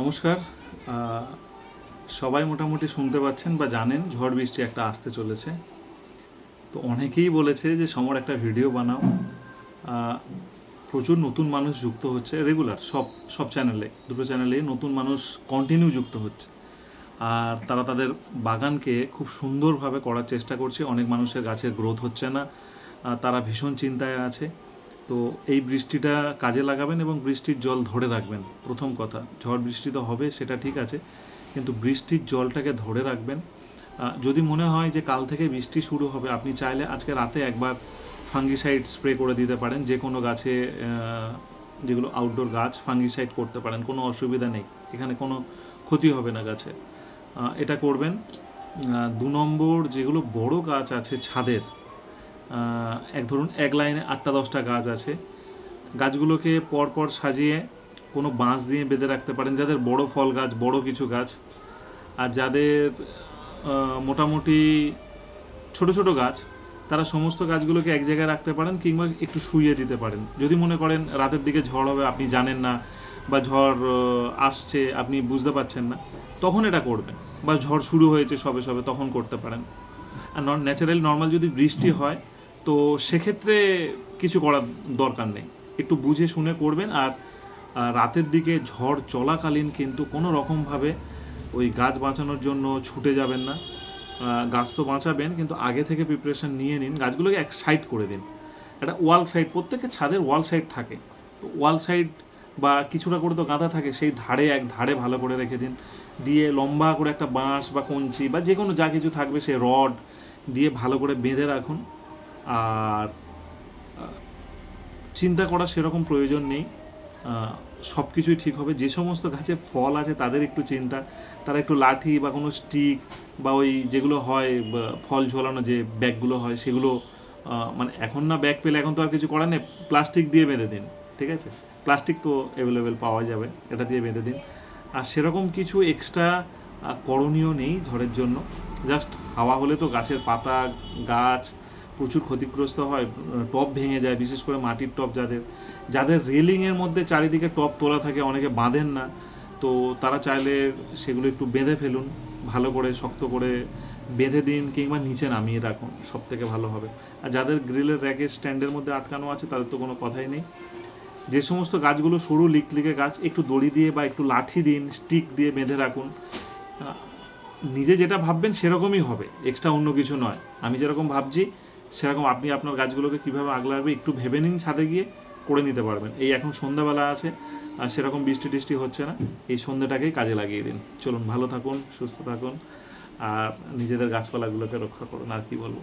নমস্কার। সবাই মোটামুটি শুনতে পাচ্ছেন বা জানেন ঝড় বৃষ্টি একটা আসতে চলেছে। তো অনেকেই বলেছে যে, সমর একটা ভিডিও বানাও। প্রচুর নতুন মানুষ যুক্ত হচ্ছে রেগুলার সব সব চ্যানেলে দুটো চ্যানেলে নতুন মানুষ কন্টিনিউ যুক্ত হচ্ছে। আর তারা তাদের বাগানকে খুব সুন্দরভাবে করার চেষ্টা করছে, অনেক মানুষের গাছের গ্রোথ হচ্ছে না। তারা ভীষণ চিন্তায় আছে। তো এই বৃষ্টিটা কাজে লাগাবেন এবং বৃষ্টির জল ধরে রাখবেন, প্রথম কথা। ঝড় বৃষ্টি তো হবে, সেটা ঠিক আছে, কিন্তু বৃষ্টির জলটাকে ধরে রাখবেন। যদি মনে হয় যে কাল থেকে বৃষ্টি শুরু হবে, আপনি চাইলে আজকে রাতে একবার ফাঙ্গিসাইড স্প্রে করে দিতে পারেন, যে কোনো গাছে যেগুলো আউটডোর গাছ, ফাঙ্গিসাইড করতে পারেন, কোনো অসুবিধা নেই, এখানে কোনো ক্ষতি হবে না গাছে। এটা করবেন। দু নম্বর যেগুলো বড় গাছ আছে ছাদের এক ধরুন, এক লাইনে আটটা দশটা গাছ আছে। গাছগুলোকে পরপর সাজিয়ে কোনো বাঁশ দিয়ে বেঁধে রাখতে পারেন, যাদের বড় ফল গাছ, বড় কিছু গাছ। আর যাদের মোটামুটি ছোট ছোট গাছ, তারা সমস্ত গাছগুলোকে এক জায়গায় রাখতে পারেন কিংবা একটু শুইয়ে দিতে পারেন। যদি মনে করেন রাতের দিকে ঝড় হবে, আপনি জানেন না, বা ঝড় আসছে, আপনি বুঝতে পারছেন না, তখন এটা করবেন। বা ঝড় শুরু হয়েছে সবে সবে, তখন করতে পারেন। আর ন্যাচারাল নর্মাল যদি বৃষ্টি হয় তো সেক্ষেত্রে কিছু করার দরকার নেই। একটু বুঝে শুনে করবেন আর রাতের দিকে ঝড় চলাকালীন কিন্তু কোনো রকমভাবে ওই গাছ বাঁচানোর জন্য ছুটে যাবেন না। গাছ তো বাঁচাবেন কিন্তু আগে থেকে প্রিপারেশন নিয়ে নিন। গাছগুলোকে এক সাইড করে দিন। একটা ওয়াল সাইড প্রত্যেকের ছাদের ওয়াল সাইড থাকে। তো ওয়াল সাইড বা কিছুটা করে তো গাঁদা থাকে, সেই ধারে এক ধারে ভালো করে রেখে দিন। দিয়ে লম্বা করে একটা বাঁশ বা কঞ্চি বা যে কোনো যা কিছু থাকবে, সে রড দিয়ে ভালো করে বেঁধে রাখুন। আর চিন্তা করার সেরকম প্রয়োজন নেই। সব কিছুই ঠিক হবে। যে সমস্ত গাছে ফল আছে, তাদের একটু চিন্তা। তারা একটু লাঠি বা কোনো স্টিক বা ওই যেগুলো হয় ফল ঝোলানো যে ব্যাগগুলো হয়, সেগুলো মানে এখন না ব্যাগ পেলে এখন তো আর কিছু করার নেই। প্লাস্টিক দিয়ে বেঁধে দিন, ঠিক আছে? প্লাস্টিক তো অ্যাভেলেবেল পাওয়া যাবে, এটা দিয়ে বেঁধে দিন। আর সেরকম কিছু এক্সট্রা করণীয় নেই ঝড়ের জন্য। জাস্ট হাওয়া হলে তো গাছের পাতা, গাছ প্রচুর ক্ষতিগ্রস্ত হয় টপ ভেঙে যায়, বিশেষ করে মাটির টপ যাদের যাদের রেলিংয়ের মধ্যে চারিদিকে টপ তোলা থাকে, অনেকে বাঁধেন না। তো তারা চাইলে সেগুলো একটু বেঁধে ফেলুন, ভালো করে, শক্ত করে বেঁধে দিন কিংবা নিচে নামিয়ে রাখুন সব থেকে ভালো হবে। আর যাদের গ্রিলের র্যাকের স্ট্যান্ডের মধ্যে আটকানো আছে, তাদের তো কোনো কথাই নেই। যে সমস্ত গাছগুলো সরু লিকলিকে গাছ, একটু দড়ি দিয়ে বা একটু লাঠি দিন স্টিক দিয়ে বেঁধে রাখুন। নিজে যেটা ভাববেন সেরকমই হবে এক্সট্রা অন্য কিছু নয়। আমি যেরকম ভাবছি সেরকম আপনি আপনার গাছগুলোকে কীভাবে আগলে রাখবে একটু ভেবে নিন ছাদে গিয়ে, করে নিতে পারবেন। এই এখন সন্ধ্যাবেলা আছে, আর সেরকম বৃষ্টি টিষ্টি হচ্ছে না। এই সন্ধ্যাটাকেই কাজে লাগিয়ে দিন। চলুন, ভালো থাকুন, সুস্থ থাকুন, আর নিজেদের গাছপালাগুলোকে রক্ষা করুন, আর কি বলব?